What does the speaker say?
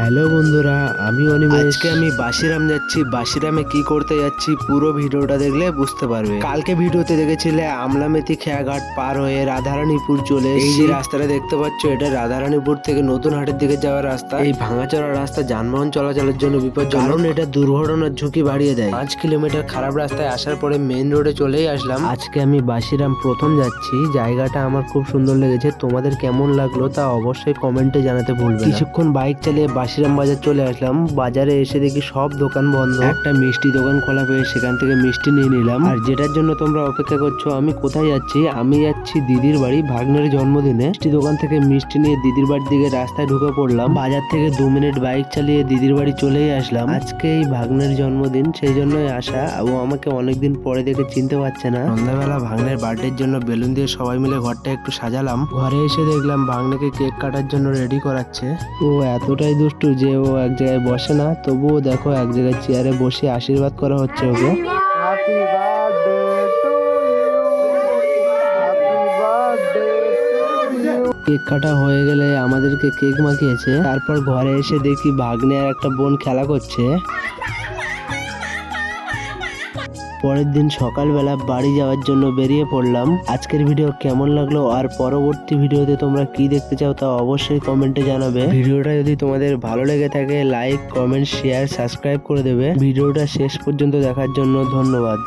Hello বন্ধুরা আমি অনিমেষ। আজকে আমি বাসিরাম যাচ্ছি। বাসিরামে কি করতে যাচ্ছি পুরো ভিডিওটা দেখলে বুঝতে পারবে। কালকে ভিডিওতে দেখেছিলে আমলামেতি খেয়াঘাট পার হয়ে রাধারানীপুর চলে এই যে রাস্তাটা দেখতে পাচ্ছ এটা রাধারানীপুর থেকে নতুন হাটের দিকে যাওয়ার রাস্তা। এই ভাঙাচড়া রাস্তা যানবাহন চলাচলের জন্য বিপজ্জনক। কারণ এটা দুর্ঘটনার ঝুঁকি বাড়িয়ে দেয়। পাঁচ কিলোমিটার খারাপ রাস্তায় আসার পরে মেইন রোডে চলেই আসলাম। আজকে আমি বাসিরাম প্রথম যাচ্ছি। জায়গাটা আমার খুব সুন্দর লেগেছে। তোমাদের কেমন লাগল তা অবশ্যই কমেন্টে জানাতে ভুলবে। কিছুক্ষণ বাইক চালিয়ে বাসিরাম বাজার চলে আসলাম। বাজারে এসে দেখি সব দোকান বন্ধ। একটা মিষ্টি দোকান খোলা পেয়ে সেখান থেকে মিষ্টি নিয়ে নিলাম। আর যেটার জন্য তোমরা অপেক্ষা করছ আমি কোথায় যাচ্ছি? আমি যাচ্ছি দিদির বাড়ি ভাগ্নের জন্মদিনে। মিষ্টি দোকান থেকে মিষ্টি নিয়ে দিদির বাড়ির দিকে রাস্তায় ঢুকে পড়লাম। বাজার থেকে দু মিনিট বাইক চালিয়ে দিদির বাড়ি চলেই আসলাম। আজকে এই ভাগ্নের জন্মদিন সেই জন্যই আসা। ও আমাকে অনেকদিন পরে দেখে চিনতে পারছে না। সন্ধ্যাবেলা ভাগ্নের বার্থডের জন্য বেলুন দিয়ে সবাই মিলে ঘরটা একটু সাজালাম। ঘরে এসে দেখলাম ভাগ্নেকে কেক কাটার জন্য রেডি করাচ্ছে। ও এতটাই দুষ্টু যে ও এক জায়গায় বসে না তবুও দেখো এক জায়গায় চেয়ারে বসে আশীর্বাদ করা হচ্ছে ওকে. কেক কাটা হয়ে গেলে আমাদেরকে কেক মাখিয়েছে তারপর ঘরে এসে দেখি ভাগ্নে আর একটা বোন খেলা করছে। পরের দিন সকালবেলা বাড়ি যাওয়ার জন্য বেরিয়ে পড়লাম। আজকের ভিডিও কেমন লাগল আর পরবর্তী ভিডিওতে তোমরা কি দেখতে চাও তা অবশ্যই কমেন্টে জানাবে। ভিডিওটা যদি তোমাদের ভালো লেগে থাকে লাইক কমেন্ট শেয়ার সাবস্ক্রাইব করে দেবে। ভিডিওটা শেষ পর্যন্ত দেখার জন্য ধন্যবাদ।